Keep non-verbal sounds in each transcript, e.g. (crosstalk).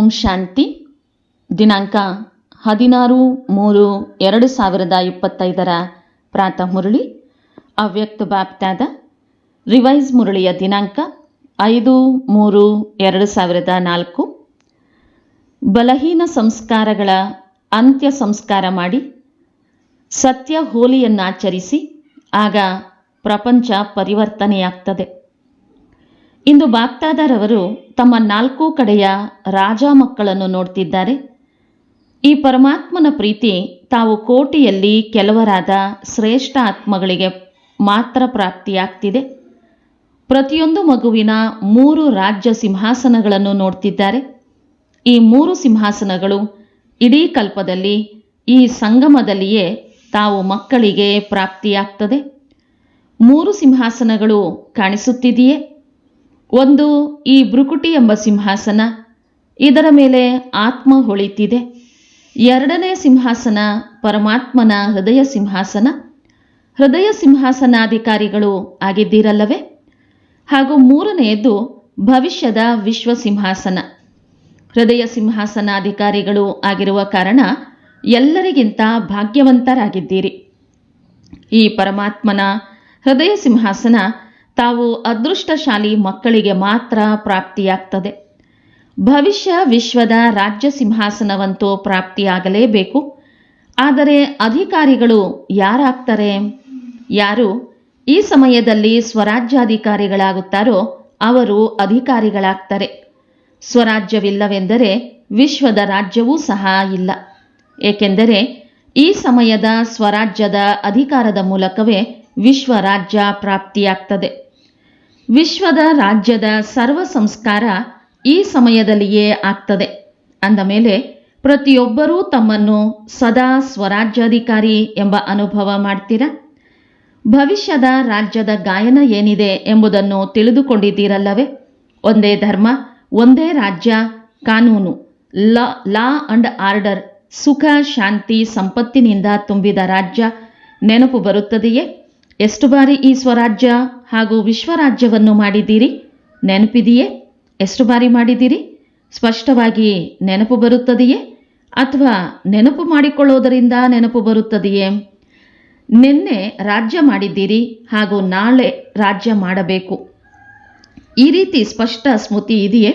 ಓಂ ಶಾಂತಿ. ದಿನಾಂಕ ಹದಿನಾರು ಮೂರು ಎರಡು ಸಾವಿರದ ಇಪ್ಪತ್ತೈದರ ಪ್ರಾತಃ ಮುರಳಿ. ಅವ್ಯಕ್ತ ಬಾಪ್ತಾದ ರಿವೈಸ್ ಮುರಳಿಯ ದಿನಾಂಕ ಐದು ಮೂರು ಎರಡು ಸಾವಿರದ ನಾಲ್ಕು. ಬಲಹೀನ ಸಂಸ್ಕಾರಗಳ ಅಂತ್ಯ ಸಂಸ್ಕಾರ ಮಾಡಿ ಸತ್ಯ ಹೋಲಿಯನ್ನಾಚರಿಸಿ ಆಗ ಪ್ರಪಂಚ ಪರಿವರ್ತನೆಯಾಗ್ತದೆ. ಇಂದು ಬಾಪ್ತಾದರವರು ತಮ್ಮ ನಾಲ್ಕು ಕಡೆಯ ರಾಜ ಮಕ್ಕಳನ್ನು ನೋಡ್ತಿದ್ದಾರೆ. ಈ ಪರಮಾತ್ಮನ ಪ್ರೀತಿ ತಾವು ಕೋಟಿಯಲ್ಲಿ ಕೆಲವರಾದ ಶ್ರೇಷ್ಠ ಆತ್ಮಗಳಿಗೆ ಮಾತ್ರ ಪ್ರಾಪ್ತಿಯಾಗ್ತಿದೆ. ಪ್ರತಿಯೊಂದು ಮಗುವಿನ ಮೂರು ರಾಜ್ಯ ಸಿಂಹಾಸನಗಳನ್ನು ನೋಡ್ತಿದ್ದಾರೆ. ಈ ಮೂರು ಸಿಂಹಾಸನಗಳು ಇಡೀ ಕಲ್ಪದಲ್ಲಿ, ಈ ಸಂಗಮದಲ್ಲಿಯೇ ತಾವು ಮಕ್ಕಳಿಗೆ ಪ್ರಾಪ್ತಿಯಾಗ್ತದೆ. ಮೂರು ಸಿಂಹಾಸನಗಳು ಕಾಣಿಸುತ್ತಿದೆಯೇ? ಒಂದು ಈ ಭ್ರುಕುಟಿ ಎಂಬ ಸಿಂಹಾಸನ, ಇದರ ಮೇಲೆ ಆತ್ಮ ಹೊಳಿತಿದೆ. ಎರಡನೇ ಸಿಂಹಾಸನ ಪರಮಾತ್ಮನ ಹೃದಯ ಸಿಂಹಾಸನ. ಹೃದಯ ಸಿಂಹಾಸನಾಧಿಕಾರಿಗಳು ಆಗಿದ್ದೀರಲ್ಲವೇ? ಹಾಗೂ ಮೂರನೆಯದು ಭವಿಷ್ಯದ ವಿಶ್ವ ಸಿಂಹಾಸನ. ಹೃದಯ ಸಿಂಹಾಸನಾಧಿಕಾರಿಗಳು ಆಗಿರುವ ಕಾರಣ ಎಲ್ಲರಿಗಿಂತ ಭಾಗ್ಯವಂತರಾಗಿದ್ದೀರಿ. ಈ ಪರಮಾತ್ಮನ ಹೃದಯ ಸಿಂಹಾಸನ ತಾವು ಅದೃಷ್ಟಶಾಲಿ ಮಕ್ಕಳಿಗೆ ಮಾತ್ರ ಪ್ರಾಪ್ತಿಯಾಗ್ತದೆ. ಭವಿಷ್ಯ ವಿಶ್ವದ ರಾಜ್ಯ ಸಿಂಹಾಸನವಂತೂ ಪ್ರಾಪ್ತಿಯಾಗಲೇಬೇಕು. ಆದರೆ ಅಧಿಕಾರಿಗಳು ಯಾರಾಗ್ತಾರೆ? ಯಾರು? ಈ ಸಮಯದಲ್ಲಿ ಸ್ವರಾಜ್ಯಾಧಿಕಾರಿಗಳಾಗುತ್ತಾರೋ ಅವರು ಅಧಿಕಾರಿಗಳಾಗ್ತಾರೆ. ಸ್ವರಾಜ್ಯವಿಲ್ಲವೆಂದರೆ ವಿಶ್ವದ ರಾಜ್ಯವೂ ಸಹ ಇಲ್ಲ. ಏಕೆಂದರೆ ಈ ಸಮಯದ ಸ್ವರಾಜ್ಯದ ಅಧಿಕಾರದ ಮೂಲಕವೇ ವಿಶ್ವ ರಾಜ್ಯ ಪ್ರಾಪ್ತಿಯಾಗ್ತದೆ. ವಿಶ್ವದ ರಾಜ್ಯದ ಸರ್ವ ಸಂಸ್ಕಾರ ಈ ಸಮಯದಲ್ಲಿಯೇ ಆಗ್ತದೆ. ಅಂದ ಮೇಲೆ ಪ್ರತಿಯೊಬ್ಬರೂ ತಮ್ಮನ್ನು ಸದಾ ಸ್ವರಾಜ್ಯಾಧಿಕಾರಿ ಎಂಬ ಅನುಭವ ಮಾಡ್ತೀರಾ? ಭವಿಷ್ಯದ ರಾಜ್ಯದ ಗಾಯನ ಏನಿದೆ ಎಂಬುದನ್ನು ತಿಳಿದುಕೊಂಡಿದ್ದೀರಲ್ಲವೇ? ಒಂದೇ ಧರ್ಮ, ಒಂದೇ ರಾಜ್ಯ, ಕಾನೂನು, ಲ, ಲಾ ಅಂಡ್ ಆರ್ಡರ್, ಸುಖ, ಶಾಂತಿ, ಸಂಪತ್ತಿನಿಂದ ತುಂಬಿದ ರಾಜ್ಯ ನೆನಪು ಬರುತ್ತದೆಯೇ? ಎಷ್ಟು ಬಾರಿ ಈ ಸ್ವರಾಜ್ಯ ಹಾಗೂ ವಿಶ್ವರಾಜ್ಯವನ್ನು ಮಾಡಿದ್ದೀರಿ? ನೆನಪಿದೆಯೇ? ಎಷ್ಟು ಬಾರಿ ಮಾಡಿದ್ದೀರಿ? ಸ್ಪಷ್ಟವಾಗಿ ನೆನಪು ಬರುತ್ತದೆಯೇ? ಅಥವಾ ನೆನಪು ಮಾಡಿಕೊಳ್ಳೋದರಿಂದ ನೆನಪು ಬರುತ್ತದೆಯೇ? ನಿನ್ನೆ ರಾಜ್ಯ ಮಾಡಿದ್ದೀರಿ ಹಾಗೂ ನಾಳೆ ರಾಜ್ಯ ಮಾಡಬೇಕು. ಈ ರೀತಿ ಸ್ಪಷ್ಟ ಸ್ಮೃತಿ ಇದೆಯೇ?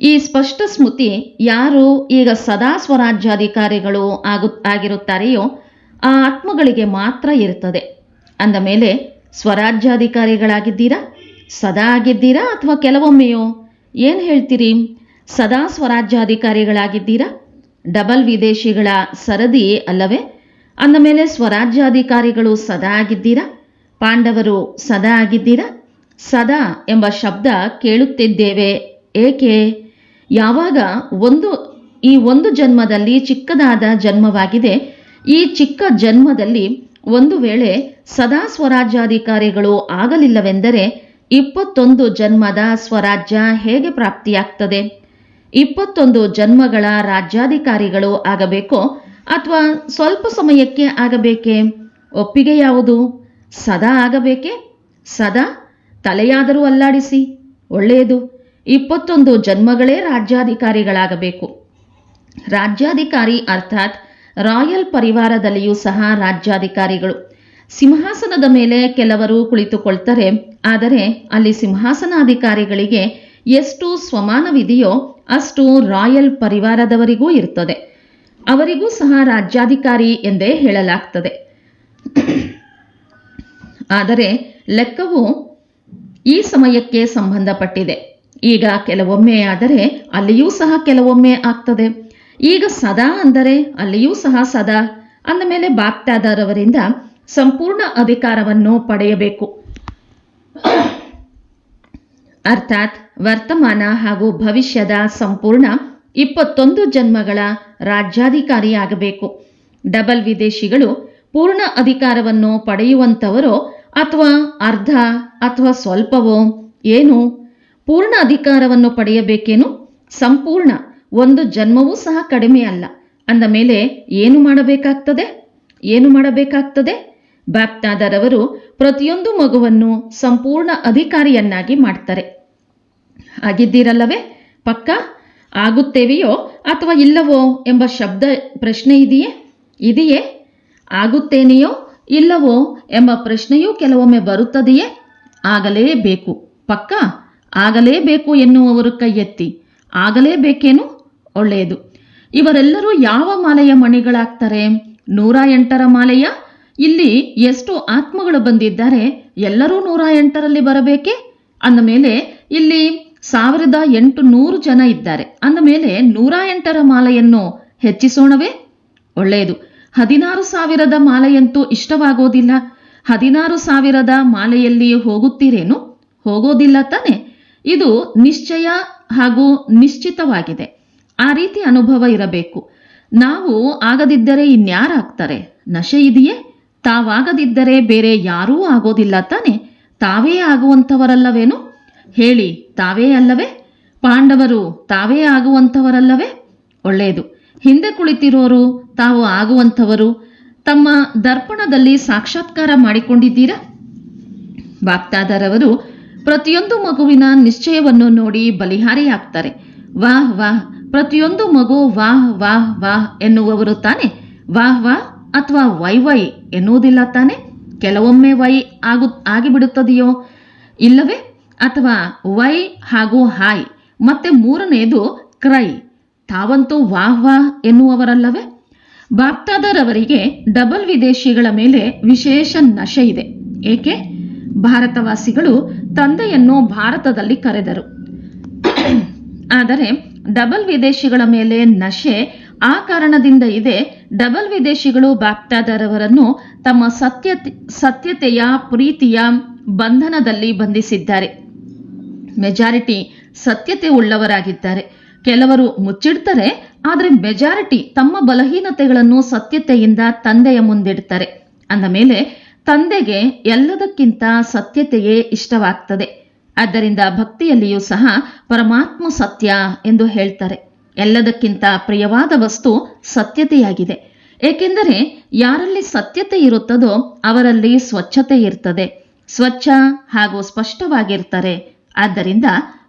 ಈ ಸ್ಪಷ್ಟ ಸ್ಮೃತಿ ಯಾರು ಈಗ ಸದಾ ಸ್ವರಾಜ್ಯಾಧಿಕಾರಿಗಳು ಆಗು, ಆಗಿರುತ್ತಾರೆಯೋ ಆ ಆತ್ಮಗಳಿಗೆ ಮಾತ್ರ ಇರುತ್ತದೆ. ಅಂದ ಮೇಲೆ, ಸ್ವರಾಜ್ಯಾಧಿಕಾರಿಗಳಾಗಿದ್ದೀರಾ? ಸದಾ ಆಗಿದ್ದೀರಾ ಅಥವಾ ಕೆಲವೊಮ್ಮೆಯೋ? ಏನು ಹೇಳ್ತೀರಿ? ಸದಾ ಸ್ವರಾಜ್ಯಾಧಿಕಾರಿಗಳಾಗಿದ್ದೀರಾ? ಡಬಲ್ ವಿದೇಶಿಗಳ ಸರದಿ ಅಲ್ಲವೇ? ಅಂದ ಮೇಲೆ, ಸ್ವರಾಜ್ಯಾಧಿಕಾರಿಗಳು ಸದಾ ಆಗಿದ್ದೀರಾ? ಪಾಂಡವರು ಸದಾ ಆಗಿದ್ದೀರಾ? ಸದಾ ಎಂಬ ಶಬ್ದ ಕೇಳುತ್ತಿದ್ದೇವೆ. ಏಕೆ? ಯಾವಾಗ ಒಂದು, ಈ ಒಂದು ಜನ್ಮದಲ್ಲಿ ಚಿಕ್ಕದಾದ ಜನ್ಮವಾಗಿದೆ. ಈ ಚಿಕ್ಕ ಜನ್ಮದಲ್ಲಿ ಒಂದು ವೇಳೆ ಸದಾ ಸ್ವರಾಜ್ಯಾಧಿಕಾರಿಗಳು ಆಗಲಿಲ್ಲವೆಂದರೆ ಇಪ್ಪತ್ತೊಂದು ಜನ್ಮದ ಸ್ವರಾಜ್ಯ ಹೇಗೆ ಪ್ರಾಪ್ತಿಯಾಗ್ತದೆ? ಇಪ್ಪತ್ತೊಂದು ಜನ್ಮಗಳ ರಾಜ್ಯಾಧಿಕಾರಿಗಳು ಆಗಬೇಕೋ ಅಥವಾ ಸ್ವಲ್ಪ ಸಮಯಕ್ಕೆ ಆಗಬೇಕೆ? ಒಪ್ಪಿಗೆ ಯಾವುದು? ಸದಾ ಆಗಬೇಕೆ? ಸದಾ ತಲೆಯಾದರೂ ಅಲ್ಲಾಡಿಸಿ. ಒಳ್ಳೆಯದು. ಇಪ್ಪತ್ತೊಂದು ಜನ್ಮಗಳೇ ರಾಜ್ಯಾಧಿಕಾರಿಗಳಾಗಬೇಕು. ರಾಜ್ಯಾಧಿಕಾರಿ ಅರ್ಥಾತ್ ರಾಯಲ್ ಪರಿವಾರದಲ್ಲಿಯೂ ಸಹ ರಾಜ್ಯಾಧಿಕಾರಿಗಳು. ಸಿಂಹಾಸನದ ಮೇಲೆ ಕೆಲವರು ಕುಳಿತುಕೊಳ್ತಾರೆ. ಆದರೆ ಅಲ್ಲಿ ಸಿಂಹಾಸನಾಧಿಕಾರಿಗಳಿಗೆ ಎಷ್ಟು ಸ್ವಮಾನವಿದೆಯೋ ಅಷ್ಟು ರಾಯಲ್ ಪರಿವಾರದವರಿಗೂ ಇರ್ತದೆ. ಅವರಿಗೂ ಸಹ ರಾಜ್ಯಾಧಿಕಾರಿ ಎಂದೇ ಹೇಳಲಾಗ್ತದೆ. ಆದರೆ ಲೆಕ್ಕವು ಈ ಸಮಯಕ್ಕೆ ಸಂಬಂಧಪಟ್ಟಿದೆ. ಈಗ ಕೆಲವೊಮ್ಮೆ ಆದರೆ ಅಲ್ಲಿಯೂ ಸಹ ಕೆಲವೊಮ್ಮೆ ಆಗ್ತದೆ. ಈಗ ಸದಾ ಅಂದರೆ ಅಲ್ಲಿಯೂ ಸಹ ಸದಾ. ಅಂದ ಮೇಲೆ ಬಾಪ್ತಾದರವರಿಂದ ಸಂಪೂರ್ಣ ಅಧಿಕಾರವನ್ನು ಪಡೆಯಬೇಕು. ಅರ್ಥಾತ್ ವರ್ತಮಾನ ಹಾಗೂ ಭವಿಷ್ಯದ ಸಂಪೂರ್ಣ ಇಪ್ಪತ್ತೊಂದು ಜನ್ಮಗಳ ರಾಜ್ಯಾಧಿಕಾರಿಯಾಗಬೇಕು. ಡಬಲ್ ವಿದೇಶಿಗಳು ಪೂರ್ಣ ಅಧಿಕಾರವನ್ನು ಪಡೆಯುವಂಥವರೋ ಅಥವಾ ಅರ್ಧ ಅಥವಾ ಸ್ವಲ್ಪವೋ ಏನು ಪೂರ್ಣ ಅಧಿಕಾರವನ್ನು ಪಡೆಯಬೇಕೇನು ಸಂಪೂರ್ಣ ಒಂದು ಜನ್ಮವೂ ಸಹ ಕಡಿಮೆ ಅಲ್ಲ ಅಂದ ಮೇಲೆ ಏನು ಮಾಡಬೇಕಾಗ್ತದೆ? ಏನು ಮಾಡಬೇಕಾಗ್ತದೆ? ಬಾಪ್ತಾದರವರು ಪ್ರತಿಯೊಂದು ಮಗುವನ್ನು ಸಂಪೂರ್ಣ ಅಧಿಕಾರಿಯನ್ನಾಗಿ ಮಾಡ್ತಾರೆ. ಆಗಿದ್ದೀರಲ್ಲವೇ ಪಕ್ಕ ಆಗುತ್ತೇವೆಯೋ ಅಥವಾ ಇಲ್ಲವೋ ಎಂಬ ಶಬ್ದ ಪ್ರಶ್ನೆ ಇದೆಯೇ? ಇದೆಯೇ? ಆಗುತ್ತೇನೆಯೋ ಇಲ್ಲವೋ ಎಂಬ ಪ್ರಶ್ನೆಯೂ ಕೆಲವೊಮ್ಮೆ ಬರುತ್ತದೆಯೇ? ಆಗಲೇಬೇಕು. ಪಕ್ಕ ಆಗಲೇಬೇಕು ಎನ್ನುವವರು ಕೈಯೆತ್ತಿ. ಆಗಲೇಬೇಕೇನು? ಒಳ್ಳೆಯದು. ಇವರೆಲ್ಲರೂ ಯಾವ ಮಾಲೆಯ ಮಣಿಗಳಾಗ್ತಾರೆ? ನೂರ ಎಂಟರ ಮಾಲೆಯ? ಇಲ್ಲಿ ಎಷ್ಟು ಆತ್ಮಗಳು ಬಂದಿದ್ದಾರೆ. ಎಲ್ಲರೂ ನೂರ ಎಂಟರಲ್ಲಿ ಬರಬೇಕೆ? ಅಂದ ಮೇಲೆ ಇಲ್ಲಿ ಸಾವಿರದ ಎಂಟು ನೂರು ಜನ ಇದ್ದಾರೆ. ಅಂದ ಮೇಲೆ ನೂರ ಎಂಟರ ಮಾಲೆಯನ್ನು ಹೆಚ್ಚಿಸೋಣವೇ? ಒಳ್ಳೆಯದು. ಹದಿನಾರು ಸಾವಿರದ ಮಾಲೆಯಂತೂ ಇಷ್ಟವಾಗೋದಿಲ್ಲ. ಹದಿನಾರು ಸಾವಿರದ ಮಾಲೆಯಲ್ಲಿ ಹೋಗುತ್ತೀರೇನು? ಹೋಗೋದಿಲ್ಲ ತಾನೆ. ಇದು ನಿಶ್ಚಯ ಹಾಗೂ ನಿಶ್ಚಿತವಾಗಿದೆ. ಆ ರೀತಿ ಅನುಭವ ಇರಬೇಕು. ನಾವು ಆಗದಿದ್ದರೆ ಇನ್ಯಾರಾಗ್ತಾರೆ? ನಶೆ ಇದೆಯೇ? ತಾವಾಗದಿದ್ದರೆ ಬೇರೆ ಯಾರೂ ಆಗೋದಿಲ್ಲ ತಾನೆ? ತಾವೇ ಆಗುವಂಥವರಲ್ಲವೇನು? ಹೇಳಿ, ತಾವೇ ಅಲ್ಲವೇ? ಪಾಂಡವರು ತಾವೇ ಆಗುವಂಥವರಲ್ಲವೇ? ಒಳ್ಳೆಯದು. ಹಿಂದೆ ಕುಳಿತಿರೋರು ತಾವು ಆಗುವಂಥವರು. ತಮ್ಮ ದರ್ಪಣದಲ್ಲಿ ಸಾಕ್ಷಾತ್ಕಾರ ಮಾಡಿಕೊಂಡಿದ್ದೀರಾ? ಬಾಪ್ತಾದರವರು ಪ್ರತಿಯೊಂದು ಮಗುವಿನ ನಿಶ್ಚಯವನ್ನು ನೋಡಿ ಬಲಿಹಾರಿಯಾಗ್ತಾರೆ. ವಾಹ್ ವಾಹ್, ಪ್ರತಿಯೊಂದು ಮಗು ವಾಹ್ ವಾಹ್ ವಾಹ್ ಎನ್ನುವವರು ತಾನೆ? ವಾಹ್ ವಾಹ್ ಅಥವಾ ವೈ ವೈ ಎನ್ನುವುದಿಲ್ಲ ತಾನೆ? ಕೆಲವೊಮ್ಮೆ ವೈ ಆಗು, ಆಗಿಬಿಡುತ್ತದೆಯೋ? ಇಲ್ಲವೇ? ಅಥವಾ ವೈ ಹಾಗೂ ಹಾಯ್, ಮತ್ತೆ ಮೂರನೆಯದು ಕ್ರೈ, ತಾವಂತೂ ವಾಹ್ ವಾಹ್ ಎನ್ನುವವರಲ್ಲವೇ? ಬಾಪ್ತಾದರವರಿಗೆ ಡಬಲ್ ವಿದೇಶಿಗಳ ಮೇಲೆ ವಿಶೇಷ ನಶೆ ಇದೆ. ಏಕೆ? ಭಾರತವಾಸಿಗಳು ತಂದೆಯನ್ನು ಭಾರತದಲ್ಲಿ ಕರೆದರು. (coughs) ಆದರೆ ಡಬಲ್ ವಿದೇಶಿಗಳ ಮೇಲೆ ನಶೆ ಆ ಕಾರಣದಿಂದ ಇದೆ ಡಬಲ್ ವಿದೇಶಿಗಳು ಬಾಪ್ತಾದರವರನ್ನು ತಮ್ಮ ಸತ್ಯ ಸತ್ಯತೆಯ ಪ್ರೀತಿಯ ಬಂಧನದಲ್ಲಿ ಬಂಧಿಸಿದ್ದಾರೆ. ಮೆಜಾರಿಟಿ ಸತ್ಯತೆ ಉಳ್ಳವರಾಗಿದ್ದಾರೆ. ಕೆಲವರು ಮುಚ್ಚಿಡ್ತಾರೆ, ಆದರೆ ಮೆಜಾರಿಟಿ ತಮ್ಮ ಬಲಹೀನತೆಗಳನ್ನು ಸತ್ಯತೆಯಿಂದ ತಂದೆಯ ಮುಂದಿಡ್ತಾರೆ. ಅಂದ ಮೇಲೆ ತಂದೆಗೆ ಎಲ್ಲದಕ್ಕಿಂತ ಸತ್ಯತೆಯೇ ಇಷ್ಟವಾಗ್ತದೆ. ಆದ್ದರಿಂದ ಭಕ್ತಿಯಲ್ಲಿಯೂ ಸಹ ಪರಮಾತ್ಮ ಸತ್ಯ ಎಂದು ಹೇಳ್ತಾರೆ. ಎಲ್ಲದಕ್ಕಿಂತ ಪ್ರಿಯವಾದ ವಸ್ತು ಸತ್ಯತೆಯಾಗಿದೆ. ಏಕೆಂದರೆ ಯಾರಲ್ಲಿ ಸತ್ಯತೆ ಇರುತ್ತದೋ ಅವರಲ್ಲಿ ಸ್ವಚ್ಛತೆ ಇರ್ತದೆ. ಸ್ವಚ್ಛ ಹಾಗೂ ಸ್ಪಷ್ಟವಾಗಿರ್ತಾರೆ. ಆದ್ದರಿಂದ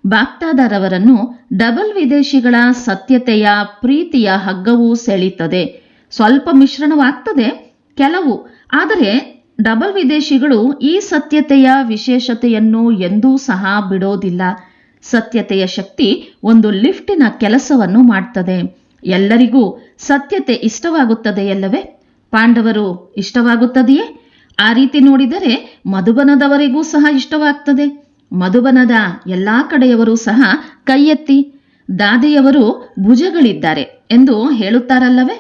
ಬಾಪ್ತಾದರವರನ್ನು ಡಬಲ್ ವಿದೇಶಿಗಳ ಸತ್ಯತೆಯ ಪ್ರೀತಿಯ ಹಗ್ಗವೂ ಸೆಳೀತದೆ. ಸ್ವಲ್ಪ ಮಿಶ್ರಣವಾಗ್ತದೆ, ಕೆಲವು. ಆದರೆ ಡಬಲ್ ವಿದೇಶಿಗಳು ಈ ಸತ್ಯತೆಯ ವಿಶೇಷತೆಯನ್ನು ಎಂದೂ ಸಹ ಬಿಡೋದಿಲ್ಲ. ಸತ್ಯತೆಯ ಶಕ್ತಿ ಒಂದು ಲಿಫ್ಟಿನ ಕೆಲಸವನ್ನು ಮಾಡ್ತದೆ. ಎಲ್ಲರಿಗೂ ಸತ್ಯತೆ ಇಷ್ಟವಾಗುತ್ತದೆಯಲ್ಲವೇ ಪಾಂಡವರು ಇಷ್ಟವಾಗುತ್ತದೆಯೇ? ಆ ರೀತಿ ನೋಡಿದರೆ ಮಧುಬನದವರಿಗೂ ಸಹ ಇಷ್ಟವಾಗ್ತದೆ. ಮಧುಬನದ ಎಲ್ಲಾ ಕಡೆಯವರು ಸಹ ಕೈಯೆತ್ತಿ, ದಾದಿಯವರು ಭುಜಗಳಿದ್ದಾರೆ ಎಂದು ಹೇಳುತ್ತಾರಲ್ಲವೇ?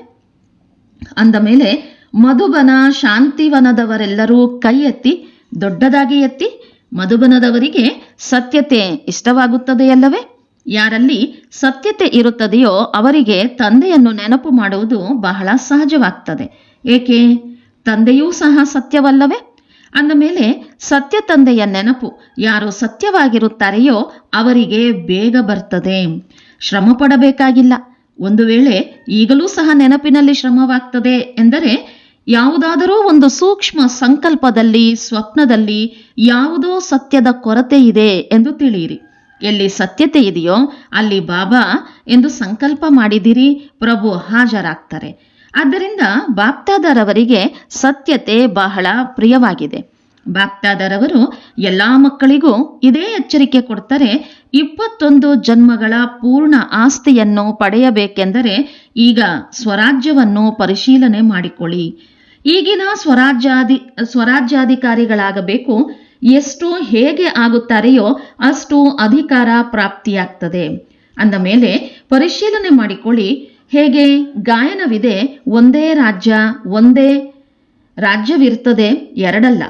ಅಂದ ಮೇಲೆ ಮಧುಬನ ಶಾಂತಿವನದವರೆಲ್ಲರೂ ಕೈ ಎತ್ತಿ ದೊಡ್ಡದಾಗಿ ಎತ್ತಿ ಮಧುಬನದವರಿಗೆ ಸತ್ಯತೆ ಇಷ್ಟವಾಗುತ್ತದೆಯಲ್ಲವೇ? ಯಾರಲ್ಲಿ ಸತ್ಯತೆ ಇರುತ್ತದೆಯೋ ಅವರಿಗೆ ತಂದೆಯನ್ನು ನೆನಪು ಮಾಡುವುದು ಬಹಳ ಸಹಜವಾಗ್ತದೆ. ಏಕೆ? ತಂದೆಯೂ ಸಹ ಸತ್ಯವಲ್ಲವೇ? ಅಂದ ಮೇಲೆ ಸತ್ಯ ತಂದೆಯ ನೆನಪು ಯಾರು ಸತ್ಯವಾಗಿರುತ್ತಾರೆಯೋ ಅವರಿಗೆ ಬೇಗ ಬರ್ತದೆ. ಶ್ರಮ ಪಡಬೇಕಾಗಿಲ್ಲ ಒಂದು ವೇಳೆ ಈಗಲೂ ಸಹ ನೆನಪಿನಲ್ಲಿ ಶ್ರಮವಾಗ್ತದೆ ಎಂದರೆ ಯಾವುದಾದರೂ ಒಂದು ಸೂಕ್ಷ್ಮ ಸಂಕಲ್ಪದಲ್ಲಿ, ಸ್ವಪ್ನದಲ್ಲಿ ಯಾವುದೋ ಸತ್ಯದ ಕೊರತೆ ಇದೆ ಎಂದು ತಿಳಿಯಿರಿ. ಎಲ್ಲಿ ಸತ್ಯತೆ ಇದೆಯೋ ಅಲ್ಲಿ ಬಾಬಾ ಎಂದು ಸಂಕಲ್ಪ ಮಾಡಿದಿರಿ, ಪ್ರಭು ಹಾಜರಾಗ್ತಾರೆ. ಆದ್ದರಿಂದ ಬಾಪ್ತಾದರವರಿಗೆ ಸತ್ಯತೆ ಬಹಳ ಪ್ರಿಯವಾಗಿದೆ. ಬಾಪ್ತಾದರವರು ಎಲ್ಲ ಮಕ್ಕಳಿಗೂ ಇದೇ ಎಚ್ಚರಿಕೆ ಕೊಡ್ತಾರೆ, ಇಪ್ಪತ್ತೊಂದು ಜನ್ಮಗಳ ಪೂರ್ಣ ಆಸ್ತಿಯನ್ನು ಪಡೆಯಬೇಕೆಂದರೆ ಈಗ ಸ್ವರಾಜ್ಯವನ್ನು ಪರಿಶೀಲನೆ ಮಾಡಿಕೊಳ್ಳಿ. ಈಗಿನ ಸ್ವರಾಜ್ಯಾಧಿ ಸ್ವರಾಜ್ಯಾಧಿಕಾರಿಗಳಾಗಬೇಕು ಎಷ್ಟು ಹೇಗೆ ಆಗುತ್ತಾರೆಯೋ ಅಷ್ಟು ಅಧಿಕಾರ ಪ್ರಾಪ್ತಿಯಾಗ್ತದೆ. ಅಂದ ಮೇಲೆ ಪರಿಶೀಲನೆ ಮಾಡಿಕೊಳ್ಳಿ. ಹೇಗೆ? ಗಾಯನವಿದೆ, ಒಂದೇ ರಾಜ್ಯ, ಒಂದೇ ರಾಜ್ಯವಿರ್ತದೆ ಎರಡಲ್ಲ.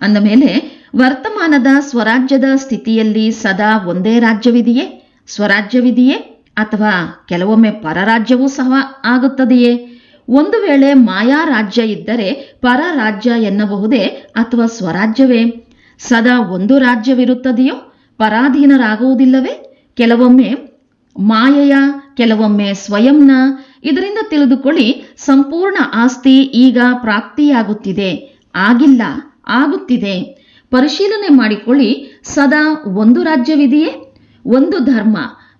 ಅಂದ ಮೇಲೆ, ವರ್ತಮಾನದ ಸ್ವರಾಜ್ಯದ ಸ್ಥಿತಿಯಲ್ಲಿ ಸದಾ ಒಂದೇ ರಾಜ್ಯವಿದೆಯೇ? ಸ್ವರಾಜ್ಯವಿದೆಯೇ ಅಥವಾ ಕೆಲವೊಮ್ಮೆ ಪರರಾಜ್ಯವೂ ಸಹ ಆಗುತ್ತದೆಯೇ? ಒಂದು ವೇಳೆ ಮಾಯಾ ರಾಜ್ಯ ಇದ್ದರೆ ಪರರಾಜ್ಯ ಎನ್ನಬಹುದೇ ಅಥವಾ ಸ್ವರಾಜ್ಯವೇ? ಸದಾ ಒಂದು ರಾಜ್ಯವಿರುತ್ತದೆಯೋ? ಪರಾಧೀನರಾಗುವುದಿಲ್ಲವೇ? ಕೆಲವೊಮ್ಮೆ ಮಾಯೆಯ, ಕೆಲವೊಮ್ಮೆ ಸ್ವಯಂನ. ಇದರಿಂದ ತಿಳಿದುಕೊಳ್ಳಿ, ಸಂಪೂರ್ಣ ಆಸ್ತಿ ಈಗ ಪ್ರಾಪ್ತಿಯಾಗುತ್ತಿದೆ. ಆಗಿಲ್ಲ, ಆಗುತ್ತಿದೆ. ಪರಿಶೀಲನೆ ಮಾಡಿಕೊಳ್ಳಿ, ಸದಾ ಒಂದು ರಾಜ್ಯವಿದೆಯೇ? ಒಂದು ಧರ್ಮ.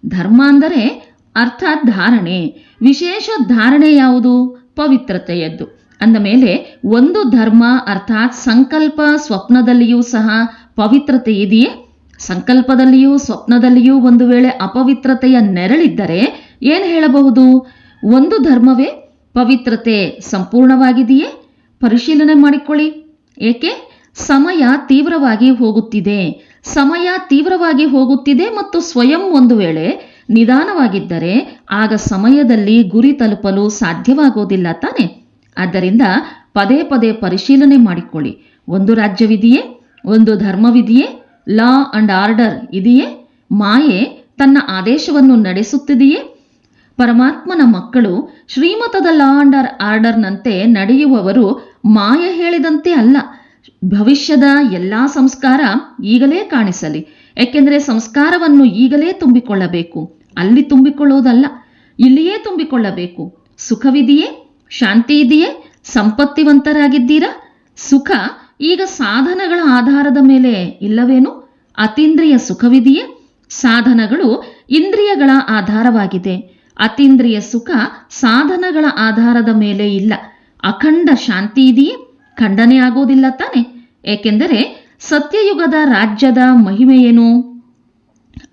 ಧರ್ಮ ಅಂದರೆ ಅರ್ಥಾತ್ ಧಾರಣೆ. ವಿಶೇಷ ಧಾರಣೆ ಯಾವುದು? ಪವಿತ್ರತೆಯದ್ದು. ಅಂದ ಮೇಲೆ, ಒಂದು ಧರ್ಮ ಅರ್ಥಾತ್ ಸಂಕಲ್ಪ ಸ್ವಪ್ನದಲ್ಲಿಯೂ ಸಹ ಪವಿತ್ರತೆ ಇದೆಯೇ? ಸಂಕಲ್ಪದಲ್ಲಿಯೂ ಸ್ವಪ್ನದಲ್ಲಿಯೂ ಒಂದು ವೇಳೆ ಅಪವಿತ್ರತೆಯ ನೆರಳಿದ್ದರೆ ಏನು ಹೇಳಬಹುದು? ಒಂದು ಧರ್ಮವೇ ಪವಿತ್ರತೆ ಸಂಪೂರ್ಣವಾಗಿದೆಯೇ? ಪರಿಶೀಲನೆ ಮಾಡಿಕೊಳ್ಳಿ. ಏಕೆ? ಸಮಯ ತೀವ್ರವಾಗಿ ಹೋಗುತ್ತಿದೆ. ಸಮಯ ತೀವ್ರವಾಗಿ ಹೋಗುತ್ತಿದೆ ಮತ್ತು ಸ್ವಯಂ ಒಂದು ವೇಳೆ ನಿಧಾನವಾಗಿದ್ದರೆ ಆಗ ಸಮಯದಲ್ಲಿ ಗುರಿ ತಲುಪಲು ಸಾಧ್ಯವಾಗೋದಿಲ್ಲ ತಾನೆ. ಆದ್ದರಿಂದ ಪದೇ ಪದೇ ಪರಿಶೀಲನೆ ಮಾಡಿಕೊಳ್ಳಿ. ಒಂದು ರಾಜ್ಯವಿದೆಯೇ? ಒಂದು ಧರ್ಮವಿದೆಯೇ? ಲಾ ಅಂಡ್ ಆರ್ಡರ್ ಇದೆಯೇ? ಮಾಯೆ ತನ್ನ ಆದೇಶವನ್ನು ನಡೆಸುತ್ತಿದೆಯೇ? ಪರಮಾತ್ಮನ ಮಕ್ಕಳು ಶ್ರೀಮತದ ಲಾ ಅಂಡ್ ಆರ್ಡರ್ನಂತೆ ನಡೆಯುವವರು ಮಾಯ ಹೇಳಿದಂತೆ ಅಲ್ಲ. ಭವಿಷ್ಯದ ಎಲ್ಲಾ ಸಂಸ್ಕಾರ ಈಗಲೇ ಕಾಣಿಸಲಿ. ಏಕೆಂದರೆ ಸಂಸ್ಕಾರವನ್ನು ಈಗಲೇ ತುಂಬಿಕೊಳ್ಳಬೇಕು. ಅಲ್ಲಿ ತುಂಬಿಕೊಳ್ಳೋದಲ್ಲ, ಇಲ್ಲಿಯೇ ತುಂಬಿಕೊಳ್ಳಬೇಕು. ಸುಖವಿದೆಯೇ? ಶಾಂತಿ ಇದೆಯೇ? ಸಂಪತ್ತಿವಂತರಾಗಿದ್ದೀರಾ? ಸುಖ ಈಗ ಸಾಧನಗಳ ಆಧಾರದ ಮೇಲೆ ಇಲ್ಲವೇನು? ಅತೀಂದ್ರಿಯ ಸುಖವಿದೆಯೇ? ಸಾಧನಗಳು ಇಂದ್ರಿಯಗಳ ಆಧಾರವಾಗಿದೆ. ಅತೀಂದ್ರಿಯ ಸುಖ ಸಾಧನಗಳ ಆಧಾರದ ಮೇಲೆ ಇಲ್ಲ. ಅಖಂಡ ಶಾಂತಿ ಇದೆಯೇ? ಖಂಡನೆ ಆಗೋದಿಲ್ಲ ತಾನೆ. ಏಕೆಂದರೆ ಸತ್ಯಯುಗದ ರಾಜ್ಯದ ಮಹಿಮೆಯೇನು?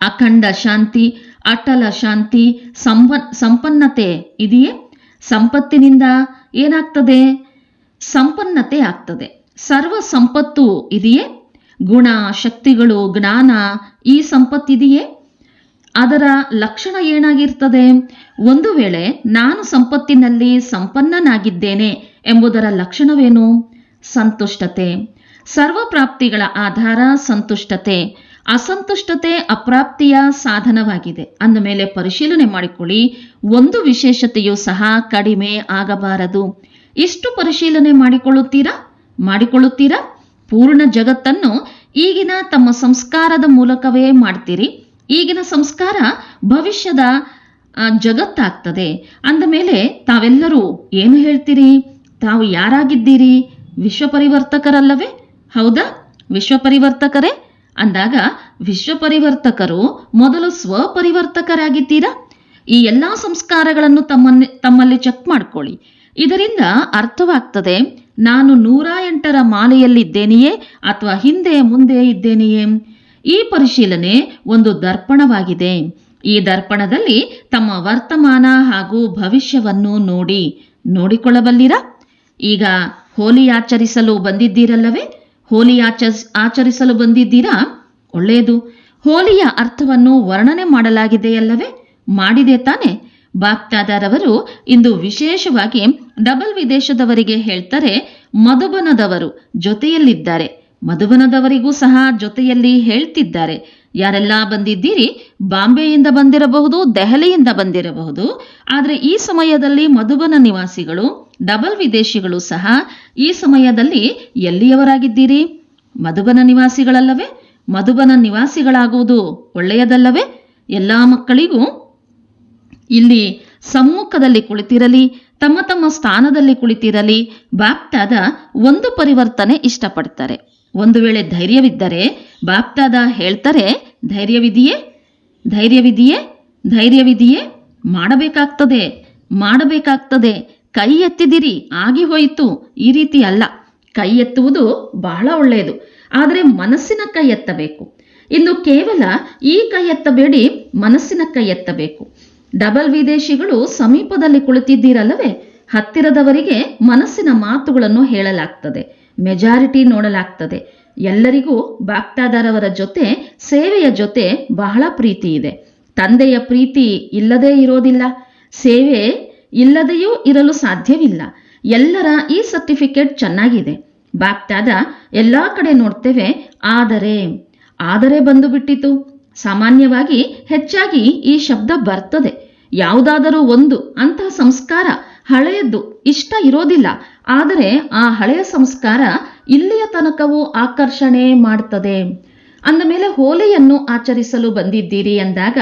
ಅಖಂಡ ಶಾಂತಿ ಅಟಲ ಶಾಂತಿ ಸಂಪ ಸಂಪನ್ನತೆ ಇದೆಯೇ? ಸಂಪತ್ತಿನಿಂದ ಏನಾಗ್ತದೆ? ಸಂಪನ್ನತೆ ಆಗ್ತದೆ. ಸರ್ವ ಸಂಪತ್ತು ಇದೆಯೇ? ಗುಣ, ಶಕ್ತಿಗಳು, ಜ್ಞಾನ ಈ ಸಂಪತ್ತಿದೆಯೇ? ಅದರ ಲಕ್ಷಣ ಏನಾಗಿರ್ತದೆ? ಒಂದು ವೇಳೆ ನಾನು ಸಂಪತ್ತಿನಲ್ಲಿ ಸಂಪನ್ನನಾಗಿದ್ದೇನೆ ಎಂಬುದರ ಲಕ್ಷಣವೇನು? ಸಂತುಷ್ಟತೆ. ಸರ್ವ ಪ್ರಾಪ್ತಿಗಳ ಆಧಾರ ಸಂತುಷ್ಟತೆ. ಅಸಂತುಷ್ಟತೆ ಅಪ್ರಾಪ್ತಿಯ ಸಾಧನವಾಗಿದೆ. ಅಂದ ಮೇಲೆ ಪರಿಶೀಲನೆ ಮಾಡಿಕೊಳ್ಳಿ. ಒಂದು ವಿಶೇಷತೆಯೂ ಸಹ ಕಡಿಮೆ ಆಗಬಾರದು. ಇಷ್ಟು ಪರಿಶೀಲನೆ ಮಾಡಿಕೊಳ್ಳುತ್ತೀರಾ? ಮಾಡಿಕೊಳ್ಳುತ್ತೀರಾ? ಪೂರ್ಣ ಜಗತ್ತನ್ನು ಈಗಿನ ತಮ್ಮ ಸಂಸ್ಕಾರದ ಮೂಲಕವೇ ಮಾಡ್ತೀರಿ. ಈಗಿನ ಸಂಸ್ಕಾರ ಭವಿಷ್ಯದ ಜಗತ್ತಾಗ್ತದೆ. ಅಂದ ಮೇಲೆ ತಾವೆಲ್ಲರೂ ಏನು ಹೇಳ್ತೀರಿ? ತಾವು ಯಾರಾಗಿದ್ದೀರಿ? ವಿಶ್ವ ಪರಿವರ್ತಕರಲ್ಲವೇ ಹೌದಾ? ವಿಶ್ವ ಪರಿವರ್ತಕರೇ ಅಂದಾಗ ವಿಶ್ವ ಪರಿವರ್ತಕರು ಮೊದಲು ಸ್ವಪರಿವರ್ತಕರಾಗಿದ್ದೀರಾ? ಈ ಎಲ್ಲಾ ಸಂಸ್ಕಾರಗಳನ್ನು ತಮ್ಮನ್ನೇ ತಮ್ಮಲ್ಲಿ ಚೆಕ್ ಮಾಡ್ಕೊಳ್ಳಿ. ಇದರಿಂದ ಅರ್ಥವಾಗ್ತದೆ, ನಾನು ನೂರ ಎಂಟರ ಮಾಲೆಯಲ್ಲಿದ್ದೇನೆಯೇ ಅಥವಾ ಹಿಂದೆ ಮುಂದೆ ಇದ್ದೇನೆಯೇ? ಈ ಪರಿಶೀಲನೆ ಒಂದು ದರ್ಪಣವಾಗಿದೆ. ಈ ದರ್ಪಣದಲ್ಲಿ ತಮ್ಮ ವರ್ತಮಾನ ಹಾಗೂ ಭವಿಷ್ಯವನ್ನು ನೋಡಿ ನೋಡಿಕೊಳ್ಳಬಲ್ಲಿರಾ? ಈಗ ಹೋಲಿ ಆಚರಿಸಲು ಬಂದಿದ್ದೀರಲ್ಲವೇ? ಹೋಲಿ ಆಚರಿಸ್, ಆಚರಿಸಲು ಬಂದಿದ್ದೀರಾ? ಒಳ್ಳೆಯದು. ಹೋಲಿಯ ಅರ್ಥವನ್ನು ವರ್ಣನೆ ಮಾಡಲಾಗಿದೆಯಲ್ಲವೇ ಮಾಡಿದೆ ತಾನೆ. ಬಾಗ್ದಾದರವರು ಇಂದು ವಿಶೇಷವಾಗಿ ಡಬಲ್ ವಿದೇಶದವರಿಗೆ ಹೇಳ್ತಾರೆ, ಮಧುಬನದವರು ಜೊತೆಯಲ್ಲಿದ್ದಾರೆ. ಮಧುಬನದವರಿಗೂ ಸಹ ಜೊತೆಯಲ್ಲಿ ಹೇಳ್ತಿದ್ದಾರೆ. ಯಾರೆಲ್ಲ ಬಂದಿದ್ದೀರಿ? ಬಾಂಬೆಯಿಂದ ಬಂದಿರಬಹುದು, ದೆಹಲಿಯಿಂದ ಬಂದಿರಬಹುದು. ಆದರೆ ಈ ಸಮಯದಲ್ಲಿ ಮಧುಬನ ನಿವಾಸಿಗಳು ಡಬಲ್ ವಿದೇಶಿಗಳು ಸಹ ಈ ಸಮಯದಲ್ಲಿ ಎಲ್ಲಿಯವರಾಗಿದ್ದೀರಿ? ಮಧುಬನ ನಿವಾಸಿಗಳಲ್ಲವೇ? ಮಧುಬನ ನಿವಾಸಿಗಳಾಗುವುದು ಒಳ್ಳೆಯದಲ್ಲವೇ? ಎಲ್ಲ ಮಕ್ಕಳಿಗೂ ಇಲ್ಲಿ ಸಮ್ಮುಖದಲ್ಲಿ ಕುಳಿತಿರಲಿ, ತಮ್ಮ ತಮ್ಮ ಸ್ಥಾನದಲ್ಲಿ ಕುಳಿತಿರಲಿ, ಬಾಪ್ತಾದ ಒಂದು ಪರಿವರ್ತನೆ ಇಷ್ಟಪಡ್ತಾರೆ. ಒಂದು ವೇಳೆ ಧೈರ್ಯವಿದ್ದರೆ, ಬಾಪ್ತಾದ ಹೇಳ್ತಾರೆ, ಧೈರ್ಯವಿದೆಯೇ? ಧೈರ್ಯವಿದೆಯೇ? ಧೈರ್ಯವಿದೆಯೇ? ಮಾಡಬೇಕಾಗ್ತದೆ ಮಾಡಬೇಕಾಗ್ತದೆ ಕೈ ಎತ್ತಿದಿರಿ ಆಗಿ ಹೋಯಿತು. ಈ ರೀತಿ ಅಲ್ಲ ಕೈ ಎತ್ತುವುದು ಬಹಳ ಒಳ್ಳೆಯದು. ಆದರೆ ಮನಸ್ಸಿನ ಕೈ ಎತ್ತಬೇಕು ಇನ್ನು ಕೇವಲ ಈ ಕೈ ಎತ್ತಬೇಡಿ ಮನಸ್ಸಿನ ಕೈ ಎತ್ತಬೇಕು ಡಬಲ್ ವಿದೇಶಿಗಳು ಸಮೀಪದಲ್ಲಿ ಕುಳಿತಿದ್ದೀರಲ್ಲವೇ? ಹತ್ತಿರದವರಿಗೆ ಮನಸ್ಸಿನ ಮಾತುಗಳನ್ನು ಹೇಳಲಾಗ್ತದೆ. ಮೆಜಾರಿಟಿ ನೋಡಲಾಗ್ತದೆ. ಎಲ್ಲರಿಗೂ ಬಾಕ್ತಾದಾರವರ ಜೊತೆ, ಸೇವೆಯ ಜೊತೆ ಬಹಳ ಪ್ರೀತಿ ಇದೆ ತಂದೆಯ ಪ್ರೀತಿ ಇಲ್ಲದೇ ಇರೋದಿಲ್ಲ. ಸೇವೆ ಇಲ್ಲದೆಯೂ ಇರಲು ಸಾಧ್ಯವಿಲ್ಲ. ಎಲ್ಲರ ಈ ಸರ್ಟಿಫಿಕೇಟ್ ಚೆನ್ನಾಗಿದೆ. ಬಾಪ್ತಾದ ಎಲ್ಲ ಕಡೆ ನೋಡ್ತೇವೆ. ಆದರೆ ಆದರೆ ಬಂದು ಬಿಟ್ಟಿತು ಸಾಮಾನ್ಯವಾಗಿ ಹೆಚ್ಚಾಗಿ ಈ ಶಬ್ದ ಬರ್ತದೆ. ಯಾವುದಾದರೂ ಒಂದು ಅಂತಹ ಸಂಸ್ಕಾರ ಹಳೆಯದ್ದು ಇಷ್ಟ ಇರೋದಿಲ್ಲ. ಆದರೆ ಆ ಹಳೆಯ ಸಂಸ್ಕಾರ ಇಲ್ಲಿಯ ತನಕವೂ ಆಕರ್ಷಣೆ ಮಾಡ್ತದೆ. ಅಂದ ಮೇಲೆ ಹೋಲಿಯನ್ನು ಆಚರಿಸಲು ಬಂದಿದ್ದೀರಿ ಎಂದಾಗ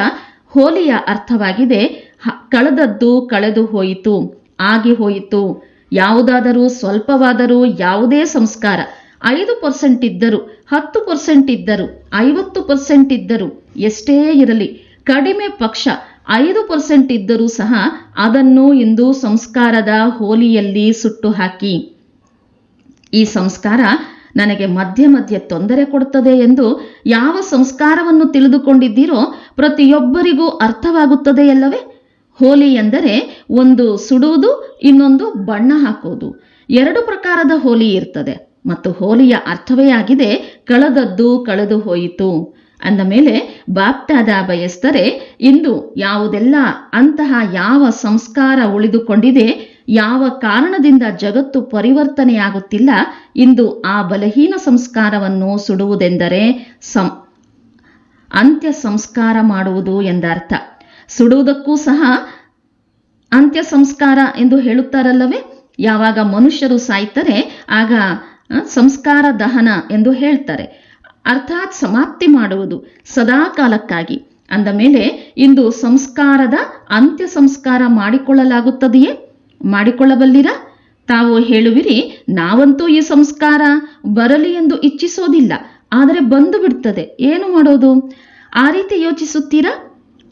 ಹೋಲಿಯ ಅರ್ಥವಾಗಿದೆ ಕಳೆದದ್ದು ಕಳೆದು ಹೋಯಿತು, ಆಗಿ ಹೋಯಿತು. ಯಾವುದಾದರೂ ಸ್ವಲ್ಪವಾದರೂ ಯಾವುದೇ ಸಂಸ್ಕಾರ, ಐದು ಪರ್ಸೆಂಟ್ ಇದ್ದರು, ಹತ್ತು ಪರ್ಸೆಂಟ್ ಇದ್ದರು, ಐವತ್ತು ಪರ್ಸೆಂಟ್ ಇದ್ದರು ಎಷ್ಟೇ ಇರಲಿ, ಕಡಿಮೆ ಪಕ್ಷ ಐದು ಪರ್ಸೆಂಟ್ ಇದ್ದರೂ ಸಹ ಅದನ್ನು ಇಂದು ಸಂಸ್ಕಾರದ ಹೋಲಿಯಲ್ಲಿ ಸುಟ್ಟು ಹಾಕಿ. ಈ ಸಂಸ್ಕಾರ ನನಗೆ ಮಧ್ಯೆ ಮಧ್ಯೆ ತೊಂದರೆ ಕೊಡುತ್ತದೆ ಎಂದು ಯಾವ ಸಂಸ್ಕಾರವನ್ನು ತಿಳಿದುಕೊಂಡಿದ್ದೀರೋ ಪ್ರತಿಯೊಬ್ಬರಿಗೂ ಅರ್ಥವಾಗುತ್ತದೆಯಲ್ಲವೇ ಹೋಲಿ ಎಂದರೆ ಒಂದು ಸುಡುವುದು, ಇನ್ನೊಂದು ಬಣ್ಣ ಹಾಕುವುದು. ಎರಡು ಪ್ರಕಾರದ ಹೋಲಿ ಇರ್ತದೆ. ಮತ್ತು ಹೋಲಿಯ ಅರ್ಥವೇ ಆಗಿದೆ, ಕಳೆದದ್ದು ಕಳೆದು ಹೋಯಿತು. ಅಂದ ಮೇಲೆ ಬಾಪ್ತಾದ ಬಯಸ್ತರೆ, ಇಂದು ಯಾವುದೆಲ್ಲ ಅಂತಹ ಯಾವ ಸಂಸ್ಕಾರ ಉಳಿದುಕೊಂಡಿದೆ ಯಾವ ಕಾರಣದಿಂದ ಜಗತ್ತು ಪರಿವರ್ತನೆಯಾಗುತ್ತಿಲ್ಲ, ಇಂದು ಆ ಬಲಹೀನ ಸಂಸ್ಕಾರವನ್ನು ಸುಡುವುದೆಂದರೆ ಸಂ ಅಂತ್ಯ ಸಂಸ್ಕಾರ ಮಾಡುವುದು ಎಂದರ್ಥ. ಸುಡುವುದಕ್ಕೂ ಸಹ ಅಂತ್ಯ ಸಂಸ್ಕಾರ ಎಂದು ಹೇಳುತ್ತಾರಲ್ಲವೇ? ಯಾವಾಗ ಮನುಷ್ಯರು ಸಾಯ್ತಾರೆ, ಆಗ ಸಂಸ್ಕಾರ ದಹನ ಎಂದು ಹೇಳ್ತಾರೆ. ಅರ್ಥಾತ್ ಸಮಾಪ್ತಿ ಮಾಡುವುದು ಸದಾ ಕಾಲಕ್ಕಾಗಿ ಅಂದ ಮೇಲೆ, ಇಂದು ಸಂಸ್ಕಾರದ ಅಂತ್ಯ ಸಂಸ್ಕಾರ ಮಾಡಿಕೊಳ್ಳಲಾಗುತ್ತದೆಯೇ? ಮಾಡಿಕೊಳ್ಳಬಲ್ಲಿರಾ? ತಾವು ಹೇಳುವಿರಿ, ನಾವಂತೂ ಈ ಸಂಸ್ಕಾರ ಬರಲಿ ಎಂದು ಇಚ್ಛಿಸೋದಿಲ್ಲ, ಆದರೆ ಬಂದು ಬಿಡ್ತದೆ, ಏನು ಮಾಡೋದು? ಆ ರೀತಿ ಯೋಚಿಸುತ್ತೀರಾ?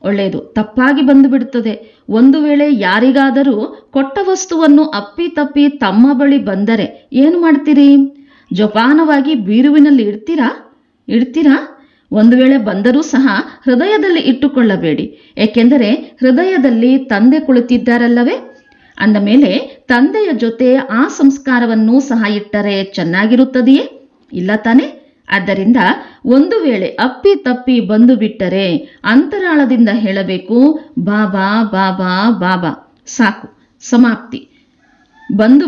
ಒಳ್ಳೆಯದು, ತಪ್ಪಾಗಿ ಬಂದು ಬಿಡುತ್ತದೆ ಒಂದು ವೇಳೆ ಯಾರಿಗಾದರೂ ಕೊಟ್ಟ ವಸ್ತುವನ್ನು ಅಪ್ಪಿ ತಪ್ಪಿ ತಮ್ಮ ಬಳಿ ಬಂದರೆ ಏನು ಮಾಡ್ತೀರಿ? ಜೋಪಾನವಾಗಿ ಬೀರುವಿನಲ್ಲಿ ಇಡ್ತೀರಾ? ಇಡ್ತೀರಾ? ಒಂದು ವೇಳೆ ಬಂದರೂ ಸಹ ಹೃದಯದಲ್ಲಿ ಇಟ್ಟುಕೊಳ್ಳಬೇಡಿ, ಏಕೆಂದರೆ ಹೃದಯದಲ್ಲಿ ತಂದೆ ಕುಳಿತಿದ್ದಾರಲ್ಲವೇ? ಅಂದ ಮೇಲೆ ತಂದೆಯ ಜೊತೆ ಆ ಸಂಸ್ಕಾರವನ್ನು ಸಹ ಇಟ್ಟರೆ ಚೆನ್ನಾಗಿರುತ್ತದೆಯೇ? ಇಲ್ಲ ತಾನೆ. ಆದ್ದರಿಂದ ಒಂದು ವೇಳೆ ಅಪ್ಪಿ ತಪ್ಪಿ ಬಂದು ಬಿಟ್ಟರೆ ಅಂತರಾಳದಿಂದ ಹೇಳಬೇಕು, ಬಾಬಾ ಬಾಬಾ ಬಾಬಾ, ಸಾಕು, ಸಮಾಪ್ತಿ. ಬಂದು,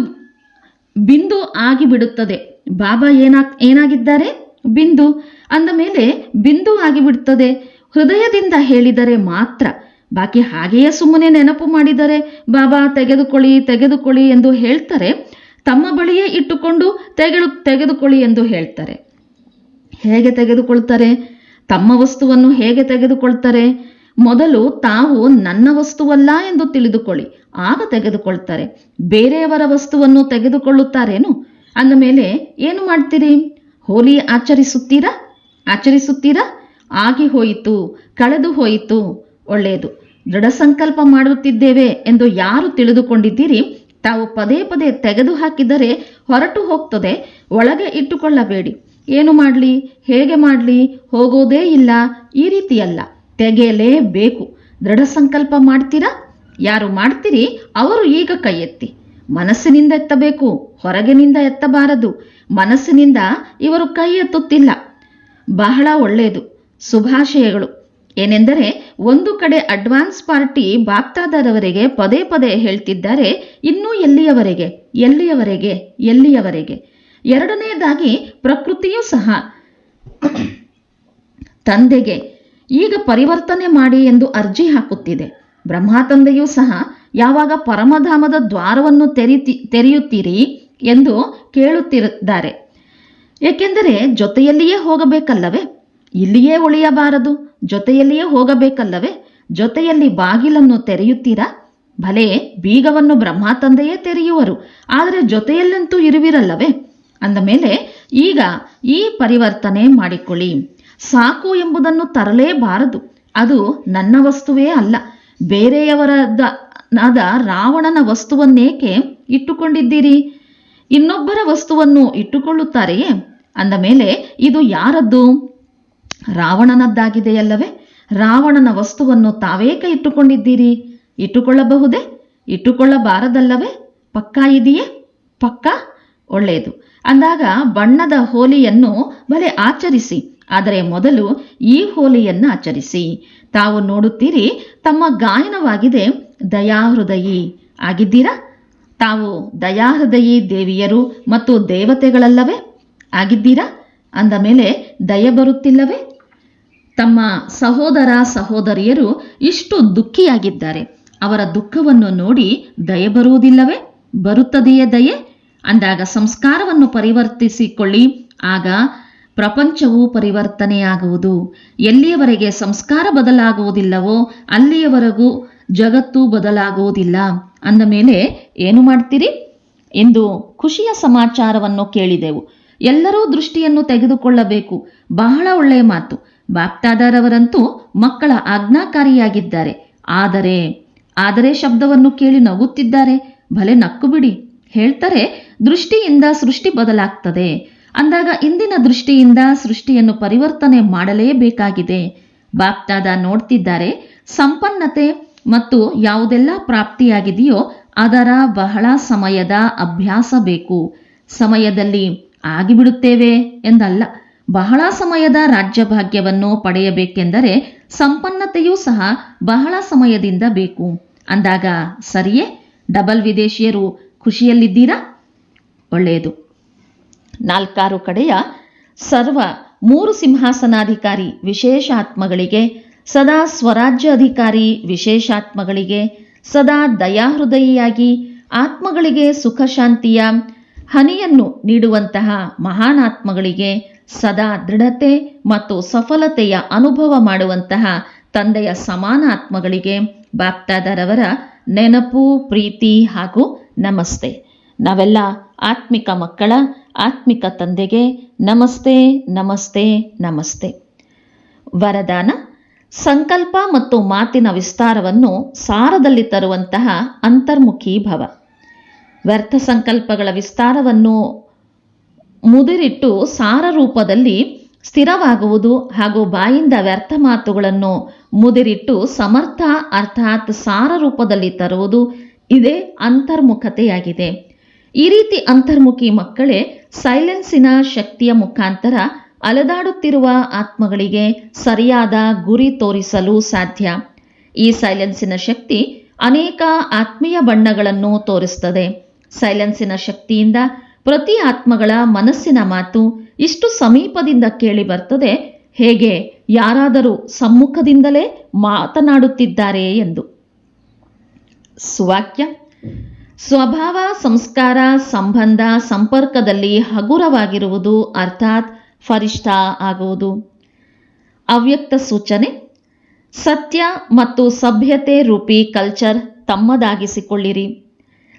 ಬಿಂದು ಆಗಿಬಿಡುತ್ತದೆ. ಬಾಬಾ ಏನಾ ಏನಾಗಿದ್ದಾರೆ? ಬಿಂದು. ಅಂದ ಮೇಲೆ, ಬಿಂದು ಆಗಿಬಿಡುತ್ತದೆ ಹೃದಯದಿಂದ ಹೇಳಿದರೆ ಮಾತ್ರ ಬಾಕಿ ಹಾಗೆಯೇ ಸುಮ್ಮನೆ ನೆನಪು ಮಾಡಿದರೆ, ಬಾಬಾ, ತೆಗೆದುಕೊಳ್ಳಿ ತೆಗೆದುಕೊಳ್ಳಿ ಎಂದು ಹೇಳ್ತಾರೆ. ತಮ್ಮ ಬಳಿಯೇ ಇಟ್ಟುಕೊಂಡು ತೆಗೆದು ತೆಗೆದುಕೊಳ್ಳಿ ಎಂದು ಹೇಳ್ತಾರೆ. ಹೇಗೆ ತೆಗೆದುಕೊಳ್ತಾರೆ? ತಮ್ಮ ವಸ್ತುವನ್ನು ಹೇಗೆ ತೆಗೆದುಕೊಳ್ತಾರೆ? ಮೊದಲು ತಾವು ನನ್ನ ವಸ್ತುವಲ್ಲ ಎಂದು ತಿಳಿದುಕೊಳ್ಳಿ, ಆಗ ತೆಗೆದುಕೊಳ್ತಾರೆ. ಬೇರೆಯವರ ವಸ್ತುವನ್ನು ತೆಗೆದುಕೊಳ್ಳುತ್ತಾರೇನು? ಅಂದ ಮೇಲೆ, ಏನು ಮಾಡ್ತೀರಿ? ಹೋಲಿ ಆಚರಿಸುತ್ತೀರಾ? ಆಚರಿಸುತ್ತೀರಾ? ಆಗಿ ಹೋಯಿತು, ಕಳೆದು ಹೋಯಿತು, ಒಳ್ಳೆಯದು. ದೃಢ ಸಂಕಲ್ಪ ಮಾಡುತ್ತಿದ್ದೇವೆ ಎಂದು ಯಾರು ತಿಳಿದುಕೊಂಡಿದ್ದೀರಿ? ತಾವು ಪದೇ ಪದೇ ತೆಗೆದು ಹಾಕಿದರೆ ಹೊರಟು ಹೋಗ್ತದೆ, ಒಳಗೆ ಇಟ್ಟುಕೊಳ್ಳಬೇಡಿ. ಏನು ಮಾಡಲಿ? ಹೇಗೆ ಮಾಡಲಿ? ಹೋಗೋದೇ ಇಲ್ಲ. ಈ ರೀತಿಯಲ್ಲ. ತೆಗೆಯಲೇಬೇಕು. ದೃಢ ಸಂಕಲ್ಪ ಮಾಡ್ತೀರಾ? ಯಾರು ಮಾಡ್ತೀರಿ? ಅವರು ಈಗ ಕೈ ಎತ್ತಿ ಮನಸ್ಸಿನಿಂದ ಎತ್ತಬೇಕು, ಹೊರಗಿನಿಂದ ಎತ್ತಬಾರದು. ಮನಸ್ಸಿನಿಂದ ಇವರು ಕೈ ಎತ್ತುತ್ತಿಲ್ಲ ಬಹಳ ಒಳ್ಳೆಯದು. ಶುಭಾಶಯಗಳು. ಏನೆಂದರೆ, ಒಂದು ಕಡೆ ಅಡ್ವಾನ್ಸ್ ಪಾರ್ಟಿ ಬಾಪ್ತಾದರವರೆಗೆ ಪದೇ ಪದೇ ಹೇಳ್ತಿದ್ದಾರೆ, ಇನ್ನೂ ಎಲ್ಲಿಯವರೆಗೆ? ಎಲ್ಲಿಯವರೆಗೆ? ಎಲ್ಲಿಯವರೆಗೆ? ಎರಡನೆಯದಾಗಿ, ಪ್ರಕೃತಿಯೂ ಸಹ. ತಂದೆಗೆ, ಈಗ ಪರಿವರ್ತನೆ ಮಾಡಿ ಎಂದು ಅರ್ಜಿ ಹಾಕುತ್ತಿದೆ. ಬ್ರಹ್ಮ ತಂದೆಯೂ ಸಹ, ಯಾವಾಗ ಪರಮಧಾಮದ ದ್ವಾರವನ್ನು ತೆರೀತಿ, ತೆರೆಯುತ್ತೀರಿ ಎಂದು ಕೇಳುತ್ತಿರುತ್ತಾರೆ. ಏಕೆಂದರೆ, ಜೊತೆಯಲ್ಲಿಯೇ ಹೋಗಬೇಕಲ್ಲವೇ? ಇಲ್ಲಿಯೇ ಉಳಿಯಬಾರದು, ಜೊತೆಯಲ್ಲಿಯೇ ಹೋಗಬೇಕಲ್ಲವೇ? ಜೊತೆಯಲ್ಲಿ ಬಾಗಿಲನ್ನು ತೆರೆಯುತ್ತೀರಾ? ಭಲೆ, ಬೀಗವನ್ನು ಬ್ರಹ್ಮ ತಂದೆಯೇ ತೆರೆಯುವರು, ಆದರೆ ಜೊತೆಯಲ್ಲಂತೂ ಇರುವಿರಲ್ಲವೇ? ಅಂದ ಮೇಲೆ, ಈಗ ಈ ಪರಿವರ್ತನೆ ಮಾಡಿಕೊಳ್ಳಿ. ಸಾಕು ಎಂಬುದನ್ನು ತರಲೇಬಾರದು, ಅದು ನನ್ನ ವಸ್ತುವೇ ಅಲ್ಲ. ಬೇರೆಯವರದಾದ ರಾವಣನ ವಸ್ತುವನ್ನೇಕೆ ಇಟ್ಟುಕೊಂಡಿದ್ದೀರಿ? ಇನ್ನೊಬ್ಬರ ವಸ್ತುವನ್ನು ಇಟ್ಟುಕೊಳ್ಳುತ್ತಾರೆಯೇ? ಅಂದ ಮೇಲೆ, ಇದು ಯಾರದ್ದು? ರಾವಣನದ್ದಾಗಿದೆಯಲ್ಲವೇ? ರಾವಣನ ವಸ್ತುವನ್ನು ತಾವೇಕೆ ಇಟ್ಟುಕೊಂಡಿದ್ದೀರಿ ಇಟ್ಟುಕೊಳ್ಳಬಹುದೇ? ಇಟ್ಟುಕೊಳ್ಳಬಾರದಲ್ಲವೇ? ಪಕ್ಕಾ ಇದೆಯೇ? ಪಕ್ಕ? ಒಳ್ಳೆಯದು. ಅಂದಾಗ ಬಣ್ಣದ ಹೋಲಿಯನ್ನು ಬಲೆ ಆಚರಿಸಿ, ಆದರೆ ಮೊದಲು ಈ ಹೋಲಿಯನ್ನು ಆಚರಿಸಿ. ತಾವು ನೋಡುತ್ತೀರಿ, ತಮ್ಮ ಗಾಯನವಾಗಿದೆ ದಯಾಹೃದಯಿ. ಆಗಿದ್ದೀರಾ? ತಾವು ದಯಾಹೃದಯಿ ದೇವಿಯರು ಮತ್ತು ದೇವತೆಗಳಲ್ಲವೇ? ಆಗಿದ್ದೀರಾ? ಅಂದ ಮೇಲೆ ದಯ ಬರುತ್ತಿಲ್ಲವೇ? ತಮ್ಮ ಸಹೋದರ ಸಹೋದರಿಯರು ಇಷ್ಟು ದುಃಖಿಯಾಗಿದ್ದಾರೆ. ಅವರ ದುಃಖವನ್ನು ನೋಡಿ ದಯೆ ಬರುವುದಿಲ್ಲವೇ? ಬರುತ್ತದೆಯೇ ದಯೆ? ಅಂದಾಗ ಸಂಸ್ಕಾರವನ್ನು ಪರಿವರ್ತಿಸಿಕೊಳ್ಳಿ. ಆಗ ಪ್ರಪಂಚವು ಪರಿವರ್ತನೆಯಾಗುವುದು. ಎಲ್ಲಿಯವರೆಗೆ ಸಂಸ್ಕಾರ ಬದಲಾಗುವುದಿಲ್ಲವೋ ಅಲ್ಲಿಯವರೆಗೂ ಜಗತ್ತು ಬದಲಾಗುವುದಿಲ್ಲ. ಅಂದ ಮೇಲೆ ಏನು ಮಾಡ್ತೀರಿ? ಎಂದು ಖುಷಿಯ ಸಮಾಚಾರವನ್ನು ಕೇಳಿದೆವು. ಎಲ್ಲರೂ ದೃಷ್ಟಿಯನ್ನು ತೆಗೆದುಕೊಳ್ಳಬೇಕು. ಬಹಳ ಒಳ್ಳೆಯ ಮಾತು. ಬಾಪ್ತಾದಾರವರಂತೂ ಮಕ್ಕಳ ಆಜ್ಞಾಕಾರಿಯಾಗಿದ್ದಾರೆ. ಆದರೆ ಆದರೆ ಶಬ್ದವನ್ನು ಕೇಳಿ ನಗುತ್ತಿದ್ದಾರೆ. ಭಲೆ ನಕ್ಕು ಬಿಡಿ ಹೇಳ್ತಾರೆ, ದೃಷ್ಟಿಯಿಂದ ಸೃಷ್ಟಿ ಬದಲಾಗ್ತದೆ. ಅಂದಾಗ ಇಂದಿನ ದೃಷ್ಟಿಯಿಂದ ಸೃಷ್ಟಿಯನ್ನು ಪರಿವರ್ತನೆ ಮಾಡಲೇಬೇಕಾಗಿದೆ. ಬಾಪ್ತಾದ ನೋಡ್ತಿದ್ದಾರೆ, ಸಂಪನ್ನತೆ ಮತ್ತು ಯಾವುದೆಲ್ಲ ಪ್ರಾಪ್ತಿಯಾಗಿದೆಯೋ ಅದರ ಬಹಳ ಸಮಯದ ಅಭ್ಯಾಸ ಬೇಕು. ಸಮಯದಲ್ಲಿ ಆಗಿಬಿಡುತ್ತೇವೆ ಎಂದಲ್ಲ. ಬಹಳ ಸಮಯದ ರಾಜ್ಯಭಾಗ್ಯವನ್ನು ಪಡೆಯಬೇಕೆಂದರೆ ಸಂಪನ್ನತೆಯೂ ಸಹ ಬಹಳ ಸಮಯದಿಂದ ಬೇಕು. ಅಂದಾಗ ಸರಿಯೇ? ಡಬಲ್ ವಿದೇಶಿಯರು ಖುಷಿಯಲ್ಲಿದ್ದೀರಾ? ಒಳ್ಳೆಯದು. ನಾಲ್ಕಾರು ಕಡೆಯ ಸರ್ವ ಮೂರು ಸಿಂಹಾಸನಾಧಿಕಾರಿ ವಿಶೇಷಾತ್ಮಗಳಿಗೆ, ಸದಾ ಸ್ವರಾಜ್ಯ ಅಧಿಕಾರಿ ವಿಶೇಷಾತ್ಮಗಳಿಗೆ, ಸದಾ ದಯಾಹೃದಯಿಯಾಗಿ ಆತ್ಮಗಳಿಗೆ ಸುಖಶಾಂತಿಯ ಹನಿಯನ್ನು ನೀಡುವಂತಹ ಮಹಾನಾತ್ಮಗಳಿಗೆ ಸದಾ ದೃಢತೆ ಮತ್ತು ಸಫಲತೆಯ ಅನುಭವ ಮಾಡುವಂತಹ ತಂದೆಯ ಸಮಾನ ಆತ್ಮಗಳಿಗೆ ಬಾಪ್ತಾದರವರ ನೆನಪು, ಪ್ರೀತಿ ಹಾಗೂ ನಮಸ್ತೆ. ನಾವೆಲ್ಲ ಆತ್ಮಿಕ ಮಕ್ಕಳ, ಆತ್ಮಿಕ ತಂದೆಗೆ ನಮಸ್ತೆ ನಮಸ್ತೆ ನಮಸ್ತೆ. ವರದಾನ, ಸಂಕಲ್ಪ ಮತ್ತು ಮಾತಿನ ವಿಸ್ತಾರವನ್ನು ಸಾರದಲ್ಲಿ ತರುವಂತಹ ಅಂತರ್ಮುಖಿ ಭವ ವ್ಯರ್ಥ ಸಂಕಲ್ಪಗಳ ವಿಸ್ತಾರವನ್ನು ಮುದಿರಿಟ್ಟು ಸಾರ ರೂಪದಲ್ಲಿ ಸ್ಥಿರವಾಗುವುದು ಹಾಗೂ ಬಾಯಿಂದ ವ್ಯರ್ಥ ಮಾತುಗಳನ್ನು ಮುದಿರಿಟ್ಟು ಸಮರ್ಥ ಅರ್ಥಾತ್ ಸಾರ ರೂಪದಲ್ಲಿ ತರುವುದು ಇದೇ ಅಂತರ್ಮುಖತೆಯಾಗಿದೆ. ಈ ರೀತಿ ಅಂತರ್ಮುಖಿ ಮಕ್ಕಳೇ ಸೈಲೆನ್ಸಿನ ಶಕ್ತಿಯ ಮುಖಾಂತರ ಅಲೆದಾಡುತ್ತಿರುವ ಆತ್ಮಗಳಿಗೆ ಸರಿಯಾದ ಗುರಿ ತೋರಿಸಲು ಸಾಧ್ಯ. ಈ ಸೈಲೆನ್ಸಿನ ಶಕ್ತಿ ಅನೇಕ ಆತ್ಮೀಯ ಬಣ್ಣಗಳನ್ನು ತೋರಿಸುತ್ತದೆ ಸೈಲೆನ್ಸಿನ ಶಕ್ತಿಯಿಂದ ಪ್ರತಿ ಆತ್ಮಗಳ ಮನಸ್ಸಿನ ಮಾತು ಇಷ್ಟು ಸಮೀಪದಿಂದ ಕೇಳಿ ಬರ್ತದೆ. ಹೇಗೆ? ಯಾರಾದರೂ ಸಮ್ಮುಖದಿಂದಲೇ ಮಾತನಾಡುತ್ತಿದ್ದಾರೆ ಎಂದು. ಸ್ವಾಕ್ಯ. ಸ್ವಭಾವ, ಸಂಸ್ಕಾರ, ಸಂಬಂಧ, ಸಂಪರ್ಕದಲ್ಲಿ ಹಗುರವಾಗಿರುವುದು ಅರ್ಥಾತ್ ಫರಿಷ್ಠ ಆಗುವುದು. ಅವ್ಯಕ್ತ ಸೂಚನೆ. ಸತ್ಯ ಮತ್ತು ಸಭ್ಯತೆ ರೂಪಿ ಕಲ್ಚರ್ ತಮ್ಮದಾಗಿಸಿಕೊಳ್ಳಿರಿ.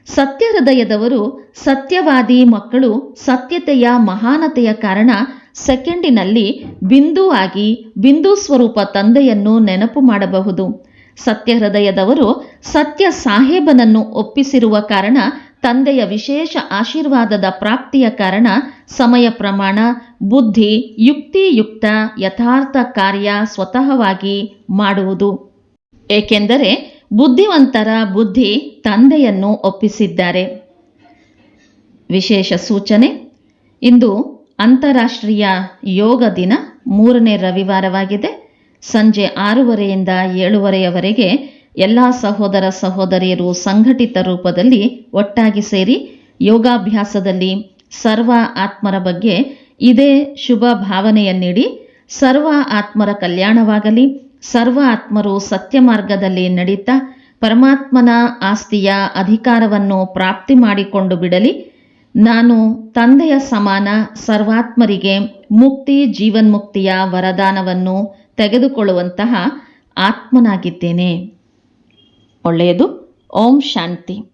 ಸತ್ಯ ಹೃದಯದವರು ಸತ್ಯವಾದಿ ಮಕ್ಕಳು ಸತ್ಯತೆಯ ಮಹಾನತೆಯ ಕಾರಣ ಸೆಕೆಂಡಿನಲ್ಲಿ ಬಿಂದು ಆಗಿ ಬಿಂದು ಸ್ವರೂಪ ತಂದೆಯನ್ನು ನೆನಪು ಮಾಡಬಹುದು. ಸತ್ಯ ಹೃದಯದವರು ಸತ್ಯ ಸಾಹೇಬನನ್ನು ಒಪ್ಪಿಸಿರುವ ಕಾರಣ ತಂದೆಯ ವಿಶೇಷ ಆಶೀರ್ವಾದದ ಪ್ರಾಪ್ತಿಯ ಕಾರಣ ಸಮಯ ಪ್ರಮಾಣ, ಬುದ್ಧಿ, ಯುಕ್ತಿಯುಕ್ತ ಯಥಾರ್ಥ ಕಾರ್ಯ ಸ್ವತಃವಾಗಿ ಮಾಡುವುದು. ಏಕೆಂದರೆ ಬುದ್ಧಿವಂತರ ಬುದ್ಧಿ ತಂದೆಯನ್ನು ಒಪ್ಪಿಸಿದ್ದಾರೆ. ವಿಶೇಷ ಸೂಚನೆ, ಇಂದು ಅಂತಾರಾಷ್ಟ್ರೀಯ ಯೋಗ ದಿನ ಮೂರನೇ ರವಿವಾರವಾಗಿದೆ. ಸಂಜೆ ಆರೂವರೆಯಿಂದ ಏಳುವರೆಯವರೆಗೆ ಎಲ್ಲ ಸಹೋದರ ಸಹೋದರಿಯರು ಸಂಘಟಿತ ರೂಪದಲ್ಲಿ ಒಟ್ಟಾಗಿ ಸೇರಿ ಯೋಗಾಭ್ಯಾಸದಲ್ಲಿ ಸರ್ವ ಆತ್ಮರ ಬಗ್ಗೆ ಇದೇ ಶುಭ ಭಾವನೆಯನ್ನಿಡಿ, ಸರ್ವ ಆತ್ಮರ ಕಲ್ಯಾಣವಾಗಲಿ. ಸರ್ವ ಆತ್ಮರು ಸತ್ಯ ಮಾರ್ಗದಲ್ಲಿ ನಡೀತಾ ಪರಮಾತ್ಮನ ಆಸ್ತಿಯ ಅಧಿಕಾರವನ್ನು ಪ್ರಾಪ್ತಿ ಮಾಡಿಕೊಂಡು ಬಿಡಲಿ. ನಾನು ತಂದೆಯ ಸಮಾನ ಸರ್ವಾತ್ಮರಿಗೆ ಮುಕ್ತಿ ಜೀವನ್ಮುಕ್ತಿಯ ವರದಾನವನ್ನು ತೆಗೆದುಕೊಳ್ಳುವಂತಹ ಆತ್ಮನಾಗಿದ್ದೇನೆ. ಒಳ್ಳೆಯದು. ಓಂ ಶಾಂತಿ.